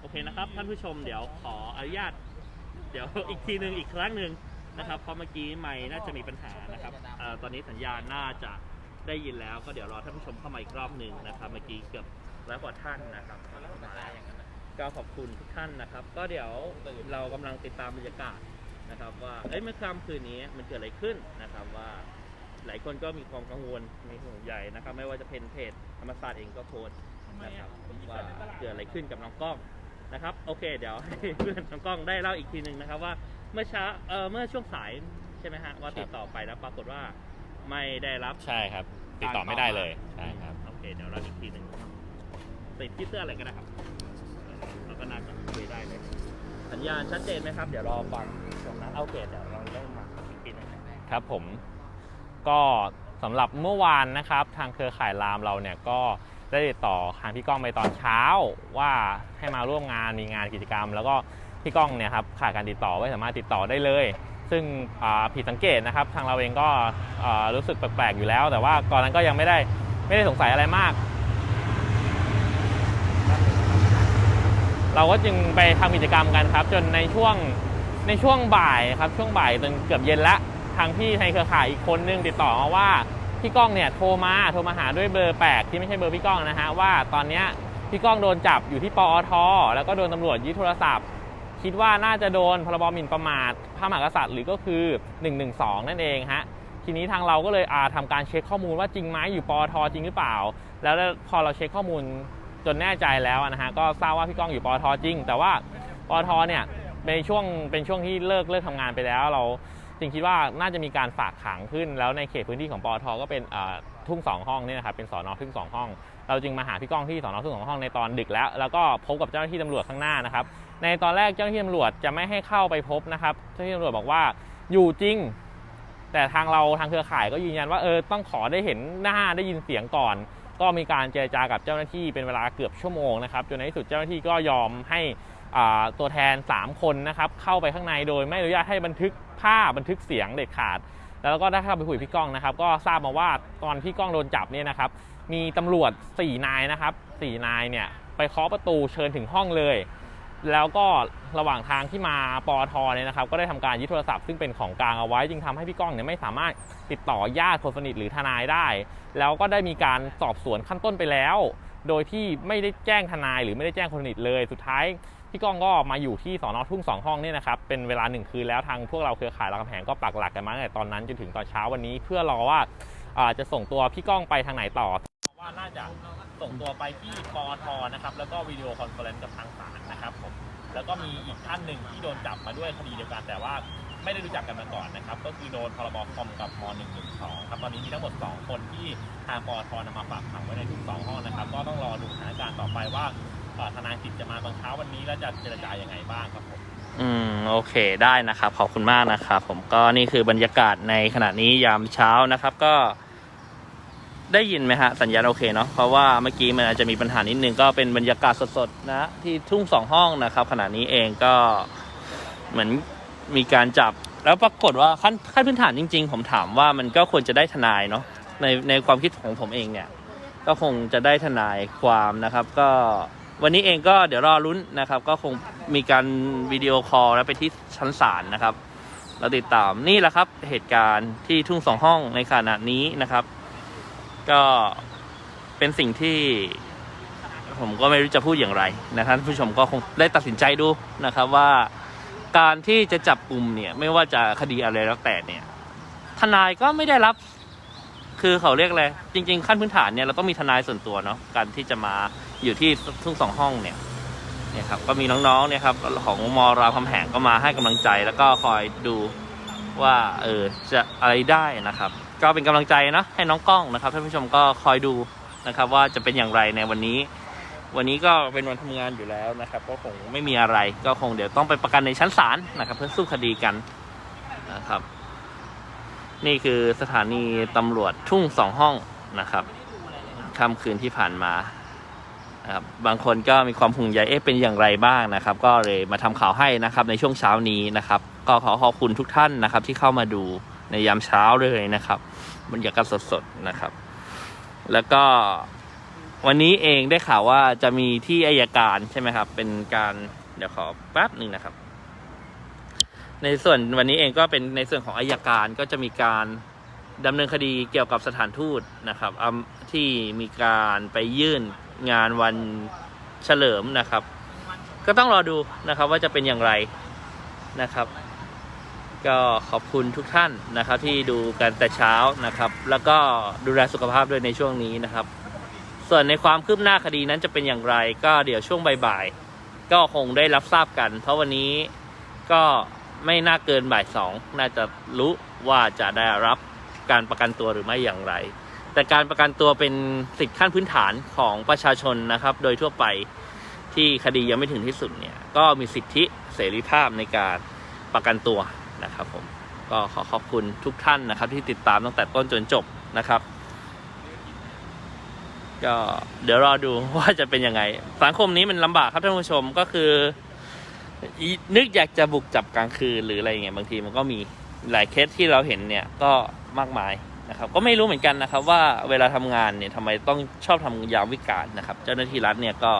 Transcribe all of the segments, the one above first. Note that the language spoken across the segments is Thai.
โอเคนะครับ ท่านผู้ชมเดี๋ยวขออนุญาต เดี๋ยวอีกทีหนึ่งอีกครั้งหนึ่งนะครับเพราะเมื่อกี้ไม่น่าจะมีปัญหานะครับเอ่อตอนนี้สัญญาณน่าจะได้ยินแล้วก็เดี๋ยวรอท่านผู้ชมเข้ามาอีกรอบหนึ่งนะครับ เมื่อกี้เกือบร้อยกว่าท่านนะครับก็ขอบคุณทุกท่านนะครับ ก็เดี๋ยวเรากำลังติดตามบรรยากาศนะครับว่าเอ้ยเมื่อค่ำคืนนี้มันเกิดอะไรขึ้นนะครับว่าหลายคนก็มีความกังวลมีห่วงใยนะครับ ไม่ว่าจะเป็นเพจธรรมศาสตร์เองก็โพสต์นะครับว่าเกิดอะไรขึ้นกับน้องกล้อง นะครับโอเค เดี๋ยวให้เพื่อนน้องกล้องได้เล่าอีกทีหนึ่งนะครับว่าเมื่อเช้าเออเมื่อช่วงสายใช่ไหมฮะว่าติดต่อไปแล้วปรากฏว่าไม่ได้รับ ใช่ครับ ติดต่อไม่ได้เลยใช่ครับโอเคเดี๋ยวเราอีกทีหนึ่งติดที่เสื้ออะไรก็ได้ครับแล้วก็น่าจะคุยได้เลยสัญญาณชัดเจนไหมครับ เดี๋ยวรอฟังตรงนั้นโอเคเดี๋ยวเราเริ่มมาอีกทีหนึงครับผมก็สำหรับเมื่อวานนะครับ ทางเครือข่ายรามเราเนี่ยก็ ได้ติดต่อทางพี่ก้องไปตอนเช้าว่าให้มาร่วมงานมีงานกิจกรรม แล้วก็พี่ก้องเนี่ยครับขาดการติดต่อไม่สามารถติดต่อได้เลย ซึ่งผิดสังเกตนะครับ ทางเราเองก็รู้สึกแปลกๆอยู่แล้ว แต่ว่าก่อนนั้นก็ยังไม่ได้ไม่ได้สงสัยอะไรมาก เราก็จึงไปทำกิจกรรมกันครับ จนในช่วงในช่วงบ่ายครับช่วงบ่ายจนเกือบเย็นละทางพี่ในเครือข่ายอีกคนนึงติดต่อมาว่า พี่ก้องเนี่ยโทรมาโทรมาหาด้วยเบอร์แปลกที่ไม่ใช่เบอร์พี่ก้องนะฮะว่าตอนเนี้ยพี่ก้องโดนจับอยู่ที่ปอท แล้วก็โดนตำรวจยึดโทรศัพท์ คิดว่าน่าจะโดนพรบหมิ่นประมาทพระมหากษัตริย์หรือก็คือ 112 นั่นเองฮะทีนี้ทางเราก็เลยอาทำการเช็คข้อมูลว่าจริงไหมอยู่ปอทจริงหรือเปล่า แล้วพอเราเช็คข้อมูลจนแน่ใจแล้วนะฮะก็ทราบว่าพี่ก้องอยู่ปอทจริง แต่ว่าปอทเนี่ยในช่วงเป็นช่วงที่เลิกเลิกทำงานไปแล้วเรา จึงคิดว่าน่าจะมีการฝากขังขึ้น แล้วในเขตพื้นที่ของปอทก็เป็นทุ่งสองห้องเนี่ยนะครับเป็นสอนอทุ่งสองห้อง เราจึงมาหาพี่ก้องที่สอนอทุ่งสองห้องในตอนดึกแล้ว แล้วก็พบกับเจ้าหน้าที่ตำรวจข้างหน้านะครับในตอนแรกเจ้าหน้าที่ตำรวจจะไม่ให้เข้าไปพบนะครับเจ้าหน้าที่ตำรวจบอกว่าอยู่จริง แต่ทางเราทางเครือข่ายก็ยืนยันว่าเออต้องขอได้เห็นหน้าได้ยินเสียงก่อน ก็มีการเจรจากับเจ้าหน้าที่เป็นเวลาเกือบชั่วโมงนะครับจนในที่สุดเจ้าหน้าที่ก็ยอมให้ ตัวแทน 3 คนนะครับเข้าไปข้างในโดยไม่อนุญาตให้บันทึกภาพบันทึกเสียงเด็ดขาด แล้วก็ได้เข้าไปคุยกับพี่ก้องนะครับ ก็ทราบมาว่าตอนที่ก้องโดนจับเนี่ยนะครับมีตำรวจ 4 นายนะครับ4นายเนี่ยไปเคาะประตูเชิญถึงห้องเลย แล้วก็ระหว่างทางที่มาปอทเนี่ยนะครับ ก็ได้ทำการยึดโทรศัพท์ซึ่งเป็นของกลางเอาไว้ จึงทำให้พี่ก้องเนี่ยไม่สามารถติดต่อญาติคนสนิทหรือทนายได้ แล้วก็ได้มีการสอบสวนขั้นต้นไปแล้ว โดยที่ไม่ได้แจ้งทนายหรือไม่ได้แจ้งคนสนิทเลย สุดท้าย พี่ก้องก็มาอยู่ที่สอนอทุ่งสองห้องเนี่ยนะครับเป็นเวลาหนึ่งคืนแล้วทางพวกเราเครือข่ายรามคำแหงก็ปักหลักกันมาตั้งแต่ตอนนั้นจนถึงตอนเช้าวันนี้ เพื่อรอว่าจะส่งตัวพี่ก้องไปทางไหนต่อว่าน่าจะส่งตัวไปที่ปอทนะครับแล้วก็วิดีโอคอนเฟอเรนซ์กับทางศาลนะครับผมแล้วก็มีอีกท่านหนึ่งที่โดนจับมาด้วยคดีเดียวกันแต่ว่าไม่ได้รู้จักกันมาก่อนนะครับ ก็คือโดนพรบคอมกับม .112 ครับตอนนี้มีทั้งหมด 2 คนที่ทางปอทนำมาฝากขังไว้ในทุกสองห้องนะครับ ก็ต้องรอดูสถานการณ์ต่อไปว่า ทนายสิทธิ์จะมาตอนเช้าวันนี้แล้วจะเจรจายังไงบ้างครับผม อืมโอเคได้นะครับขอบคุณมากนะครับผมก็นี่คือบรรยากาศในขณะนี้ยามเช้านะครับก็ ได้ยินไหมฮะสัญญาณโอเคเนาะเพราะว่าเมื่อกี้มันอาจจะมีปัญหานิดนึงก็เป็นบรรยากาศสดๆนะที่ทุ่งสองห้องนะครับ ขณะนี้เองก็เหมือนมีการจับ แล้วปรากฏว่าขั้นขั้นพื้นฐานจริง ๆ ผมถามว่ามันก็ควรจะได้ทนายเนาะในในความคิดของผมเองเนี่ย ก็คงจะได้ทนายความนะครับ ก็ วันนี้เองก็เดี๋ยวรอลุ้นนะครับ ก็คงมีการวิดีโอคอลแล้วไปที่ชั้นศาลนะครับ เราติดตามนี่แหละครับเหตุการณ์ที่ทุ่งสองห้องในขณะนี้นะครับ ก็เป็นสิ่งที่ ผมก็ไม่รู้จะพูดอย่างไรนะครับท่านผู้ชมก็คงได้ตัดสินใจดูนะครับว่าการที่จะจับกลุ่มเนี่ยไม่ว่าจะคดีอะไรแล้วแต่เนี่ยทนายก็ไม่ได้รับ คือเขาเรียกอะไรจริง ๆ ขั้นพื้นฐานเนี่ยเราต้องมีทนายส่วนตัวเนาะการที่จะมา อยู่ที่ทุ่งสองห้องเนี่ยเนี่ยครับก็มีน้องๆเนี่ยครับของมรามคำแหงก็มาให้กำลังใจแล้วก็คอยดูว่าเออจะอะไรได้นะครับ ก็เป็นกำลังใจนะให้น้องกล้องนะครับท่านผู้ชมก็คอยดูนะครับ ว่าจะเป็นอย่างไรในวันนี้ วันนี้ก็เป็นวันทำงานอยู่แล้วนะครับก็คงไม่มีอะไร ก็คงเดี๋ยวต้องไปประกันในชั้นศาลนะครับ เพื่อสู้คดีกันนะครับ นี่คือสถานีตำรวจทุ่งสองห้องนะครับค่ำคืนที่ผ่านมา นะครับบางคนก็มีความห่วงใยเอ๊ะเป็นอย่างไรบ้างนะครับ ก็เลยมาทำข่าวให้นะครับในช่วงเช้านี้นะครับ ก็ขอขอบคุณทุกท่านนะครับ ที่เข้ามาดูในยามเช้าเลยนะครับบรรยากาศสดๆนะครับ แล้วก็วันนี้เองได้ข่าวว่าจะมีที่อายการใช่ไหมครับ เป็นการเดี๋ยวขอแป๊บหนึ่งนะครับ ในส่วนวันนี้เองก็เป็นในส่วนของอายการก็จะมีการดำเนินคดีเกี่ยวกับสถานทูตนะครับที่มีการไปยื่น งานวันเฉลิมนะครับ ก็ต้องรอดูนะครับว่าจะเป็นอย่างไรนะครับ ก็ขอบคุณทุกท่านนะครับ ที่ดูกันแต่เช้านะครับ แล้วก็ดูแลสุขภาพด้วยในช่วงนี้นะครับ ส่วนในความคืบหน้าคดีนั้นจะเป็นอย่างไร ก็เดี๋ยวช่วงบ่ายๆก็คงได้รับทราบกัน เพราะวันนี้ก็ไม่น่าเกินบ่ายสองน่าจะรู้ว่าจะได้รับการประกันตัวหรือไม่อย่างไร แต่การประกันตัวเป็นสิทธิขั้นพื้นฐานของประชาชนนะครับ โดยทั่วไปที่คดียังไม่ถึงที่สุดเนี่ย ก็มีสิทธิเสรีภาพในการประกันตัวนะครับผมก็ขอขอบคุณทุกท่านนะครับ ที่ติดตามตั้งแต่ต้นจนจบนะครับ ก็เดี๋ยวรอดูว่าจะเป็นยังไง สังคมนี้มันลำบากครับท่านผู้ชมก็คือ นึกอยากจะบุกจับกลางคืนหรืออะไรเงี้ยบางทีมันก็มีหลายเคสที่เราเห็นเนี่ยก็มากมาย นะครับก็ไม่รู้เหมือนกันนะครับว่าเวลาทำงานเนี่ยทำไมต้องชอบทำยามวิกาลนะครับ เจ้าหน้าที่รัฐเนี่ยก็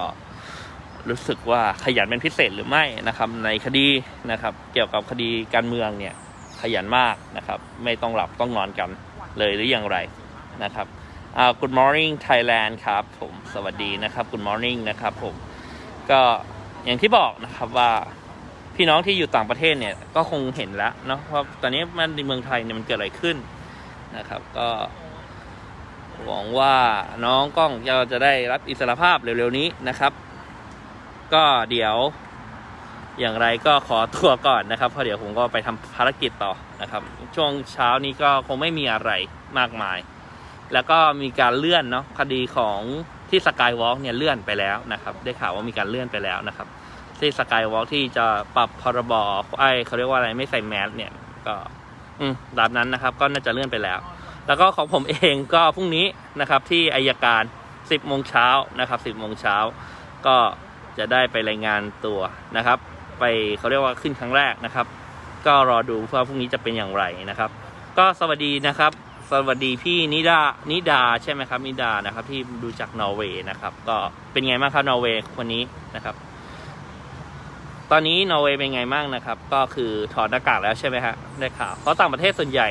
รู้สึกว่าขยันเป็นพิเศษหรือไม่นะครับ ในคดีนะครับ เกี่ยวกับคดีการเมืองเนี่ยขยันมากนะครับ ไม่ต้องหลับต้องนอนกันเลยหรืออย่างไรนะครับอ่า Good morning Thailand ครับผมสวัสดีนะครับ Good morning นะครับผมก็อย่างที่บอกนะครับว่าพี่น้องที่อยู่ต่างประเทศเนี่ยก็คงเห็นแล้วเนาะว่าตอนนี้มันในเมืองไทยเนี่ยมันเกิดอะไรขึ้น นะครับ ก็หวังว่าน้องกล้องจะจะได้รับอิสรภาพเร็วๆนี้นะครับ ก็เดี๋ยวอย่างไรก็ขอตัวก่อนนะครับเพราะเดี๋ยวผมก็ไปทำภารกิจต่อนะครับ ช่วงเช้านี้ก็คงไม่มีอะไรมากมาย แล้วก็มีการเลื่อนเนาะคดีของที่สกายวอล์กเนี่ยเลื่อนไปแล้วนะครับ ได้ข่าวว่ามีการเลื่อนไปแล้วนะครับ ที่สกายวอล์กที่จะปรับพรบไอ้เขาเรียกว่าอะไรไม่ใส่แมสเนี่ยก็ อืมตามนั้นนะครับ ก็น่าจะเลื่อนไปแล้ว แล้วก็ของผมเองก็พรุ่งนี้นะครับที่อายการ 10โมงเช้านะครับ10โมงเช้าก็จะได้ไปรายงานตัวนะครับ ไปเขาเรียกว่าขึ้นครั้งแรกนะครับ ก็รอดูว่าพรุ่งนี้จะเป็นอย่างไรนะครับ ก็สวัสดีนะครับ สวัสดีพี่นิดานิดาใช่ไหมครับนิดานะครับ ที่ดูจากนอร์เวย์นะครับ ก็เป็นไงบ้างครับนอร์เวย์คนนี้นะครับ ตอนนี้นอร์เวย์เป็นไงบ้างนะครับ ก็คือถอดหน้ากากแล้วใช่ไหมฮะได้ข่าวเพราะต่างประเทศส่วนใหญ่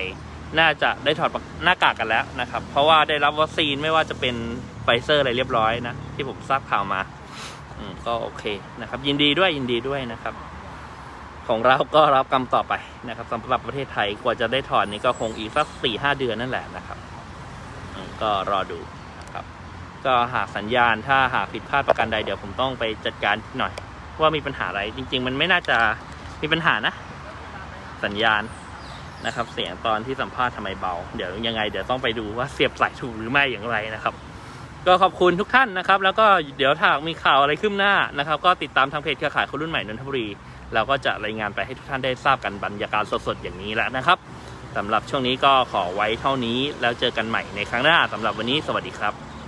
น่าจะได้ถอดหน้ากากกันแล้วนะครับ เพราะว่าได้รับวัคซีนไม่ว่าจะเป็นไฟเซอร์อะไรเรียบร้อยนะ ที่ผมทราบข่าวมาอืมก็โอเคนะครับ ยินดีด้วยยินดีด้วยนะครับ ของเราก็รับกรรมต่อไปนะครับสำหรับประเทศไทยกว่าจะได้ถอนนี่ก็คงอีกสักสี่ห้าเดือนนั่นแหละนะครับก็รอดูนะครับ ก็หากสัญญาณถ้าหากผิดพลาดประการใดเดี๋ยวผมต้องไปจัดการหน่อย ว่ามีปัญหาอะไรจริง ๆ มันไม่น่าจะมีปัญหานะ สัญญาณนะครับ เสียงตอนที่สัมภาษณ์ทำไมเบา เดี๋ยวยังไงเดี๋ยวต้องไปดูว่าเสียบสายถูกหรือไม่อย่างไรนะครับ ก็ขอบคุณทุกท่านนะครับ แล้วก็เดี๋ยวถ้ามีข่าวอะไรขึ้นหน้านะครับ ก็ติดตามทางเพจเครือข่ายคนรุ่นใหม่นนทบุรีเราก็จะรายงานไปให้ทุกท่านได้ทราบกันบรรยากาศสดๆอย่างนี้แล้วนะครับสำหรับช่วงนี้ก็ขอไว้เท่านี้แล้วเจอกันใหม่ในครั้งหน้าสำหรับวันนี้สวัสดีครับ